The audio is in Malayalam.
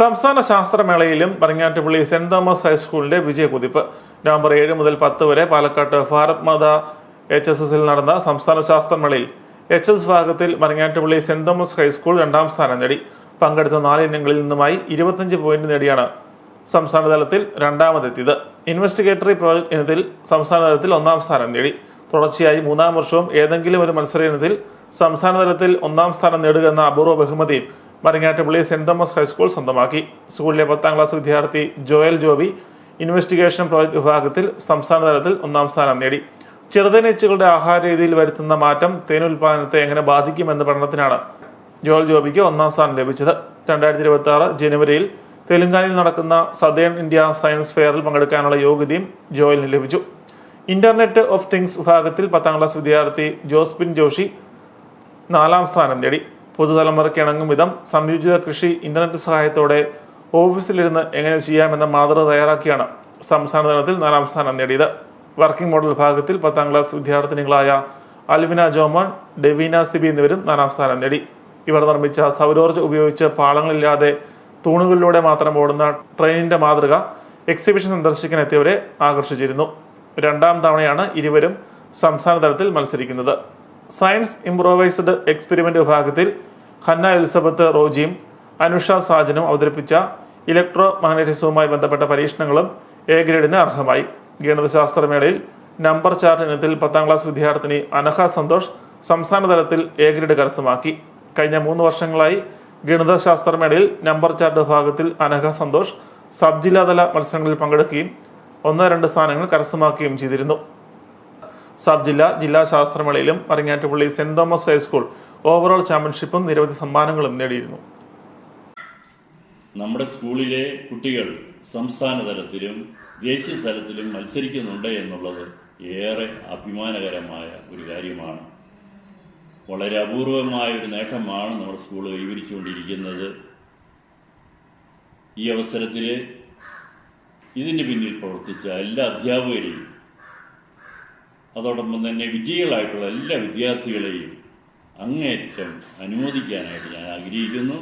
സംസ്ഥാന ശാസ്ത്രമേളയിലും പറഞ്ഞാട്ടുപള്ളി സെന്റ് തോമസ് ഹൈസ്കൂളിന്റെ വിജയകുതിപ്പ്. നവംബർ ഏഴ് മുതൽ പത്ത് വരെ പാലക്കാട്ട് ഭാരത് മാതാ എച്ച് എസ് എസിൽ നടന്ന സംസ്ഥാന ശാസ്ത്രമേളയിൽ എച്ച് എസ് വിഭാഗത്തിൽ മരങ്ങാട്ടുപള്ളി സെന്റ് തോമസ് ഹൈസ്കൂൾ രണ്ടാം സ്ഥാനം നേടി. പങ്കെടുത്ത നാല് ഇനങ്ങളിൽ നിന്നുമായി ഇരുപത്തഞ്ച് പോയിന്റ് നേടിയാണ് സംസ്ഥാന തലത്തിൽ രണ്ടാമതെത്തിയത്. ഇൻവെസ്റ്റിഗേറ്ററി പ്രോജക്ട് ഇനത്തിൽ സംസ്ഥാന തലത്തിൽ ഒന്നാം സ്ഥാനം നേടി. തുടർച്ചയായി മൂന്നാം വർഷവും ഏതെങ്കിലും ഒരു മത്സര ഇനത്തിൽ സംസ്ഥാന തലത്തിൽ ഒന്നാം സ്ഥാനം നേടുക എന്ന അപൂർവ ബഹുമതിയും മരങ്ങാട്ടുപള്ളി സെന്റ് തോമസ് ഹൈസ്കൂൾ സ്വന്തമാക്കി. സ്കൂളിലെ പത്താം ക്ലാസ് വിദ്യാർത്ഥി ജോയൽ ജോബി ഇൻവെസ്റ്റിഗേഷൻ പ്രോജക്ട് വിഭാഗത്തിൽ സംസ്ഥാന തലത്തിൽ ഒന്നാം സ്ഥാനം നേടി. ചെറുതേനീച്ചകളുടെ ആഹാര രീതിയിൽ വരുത്തുന്ന മാറ്റം തേൻ ഉൽപാദനത്തെ എങ്ങനെ ബാധിക്കുമെന്ന പഠനത്തിനാണ് ജോയൽ ജോബിക്ക് ഒന്നാം സ്ഥാനം ലഭിച്ചത്. രണ്ടായിരത്തി ഇരുപത്തി ആറ് ജനുവരിയിൽ തെലുങ്കാനയിൽ നടക്കുന്ന സദേൺ ഇന്ത്യ സയൻസ് ഫെയറിൽ പങ്കെടുക്കാനുള്ള യോഗ്യതയും ജോയലിന് ലഭിച്ചു. ഇന്റർനെറ്റ് ഓഫ് തിങ്സ് വിഭാഗത്തിൽ പത്താം ക്ലാസ് വിദ്യാർത്ഥി ജോസ്പിൻ ജോഷി നാലാം സ്ഥാനം നേടി. പുതുതലമുറയ്ക്ക് ഇണങ്ങും വിധം സംയോജിത കൃഷി ഇന്റർനെറ്റ് സഹായത്തോടെ ഓഫീസിലിരുന്ന് എങ്ങനെ ചെയ്യാമെന്ന മാതൃക തയ്യാറാക്കിയാണ് സംസ്ഥാന തലത്തിൽ നാലാം സ്ഥാനം നേടിയത്. വർക്കിംഗ് മോഡൽ വിഭാഗത്തിൽ പത്താം ക്ലാസ് വിദ്യാർത്ഥിനികളായ അൽവിന ജോമോൻ ഡെവീന സിബി എന്നിവരും നാലാം സ്ഥാനം നേടി. ഇവർ നിർമ്മിച്ച സൗരോർജം ഉപയോഗിച്ച് പാളങ്ങളില്ലാതെ തൂണുകളിലൂടെ മാത്രം ഓടുന്ന ട്രെയിനിന്റെ മാതൃക എക്സിബിഷൻ സന്ദർശിക്കാൻ എത്തിയവരെ ആകർഷിച്ചിരുന്നു. രണ്ടാം തവണയാണ് ഇരുവരും സംസ്ഥാന തലത്തിൽ മത്സരിക്കുന്നത്. സയൻസ് ഇംപ്രോവൈസ്ഡ് എക്സ്പെരിമെന്റ് വിഭാഗത്തിൽ ഹന്ന എലിസബത്ത് റോജിയും അനുഷ സാജനും അവതരിപ്പിച്ച ഇലക്ട്രോ മാഗ്നറ്റിസവുമായി ബന്ധപ്പെട്ട പരീക്ഷണങ്ങളും എ ഗ്രേഡിന് അർഹമായി. ഗണിതശാസ്ത്രമേളയിൽ നമ്പർ ചാർട്ട് ഇനത്തിൽ പത്താം ക്ലാസ് വിദ്യാർത്ഥിനി അനഹ സന്തോഷ് സംസ്ഥാന തലത്തിൽ എ ഗ്രേഡ് കരസ്ഥമാക്കി. കഴിഞ്ഞ മൂന്ന് വർഷങ്ങളായി ഗണിതശാസ്ത്രമേളയിൽ നമ്പർ ചാർട്ട് വിഭാഗത്തിൽ അനഹ സന്തോഷ് സബ് ജില്ലാതല മത്സരങ്ങളിൽ പങ്കെടുക്കുകയും ഒന്ന് രണ്ട് സ്ഥാനങ്ങൾ കരസ്ഥമാക്കുകയും ചെയ്തിരുന്നു. സബ് ജില്ലാ ജില്ലാ ശാസ്ത്രമേളയിലും പറഞ്ഞാറ്റുപള്ളി saint Thomas high school overall ചാമ്പ്യൻഷിപ്പും നിരവധി സമ്മാനങ്ങളും നേടിയിരുന്നു. നമ്മുടെ സ്കൂളിലെ കുട്ടികൾ സംസ്ഥാന തലത്തിലും ദേശീയ തലത്തിലും മത്സരിക്കുന്നുണ്ട് എന്നുള്ളത് ഏറെ അഭിമാനകരമായ ഒരു കാര്യമാണ്. വളരെ അപൂർവമായ ഒരു നേട്ടമാണ് നമ്മുടെ സ്കൂൾ കൈവരിച്ചുകൊണ്ടിരിക്കുന്നത്. ഈ അവസരത്തിൽ ഇതിന്റെ പിന്നിൽ പ്രവർത്തിച്ച എല്ലാ അധ്യാപകരെയും അതോടൊപ്പം തന്നെ വിജയികളായിട്ടുള്ള എല്ലാ വിദ്യാർത്ഥികളെയും അങ്ങേയറ്റം അനുമോദിക്കാനായിട്ട് ഞാൻ ആഗ്രഹിക്കുന്നു.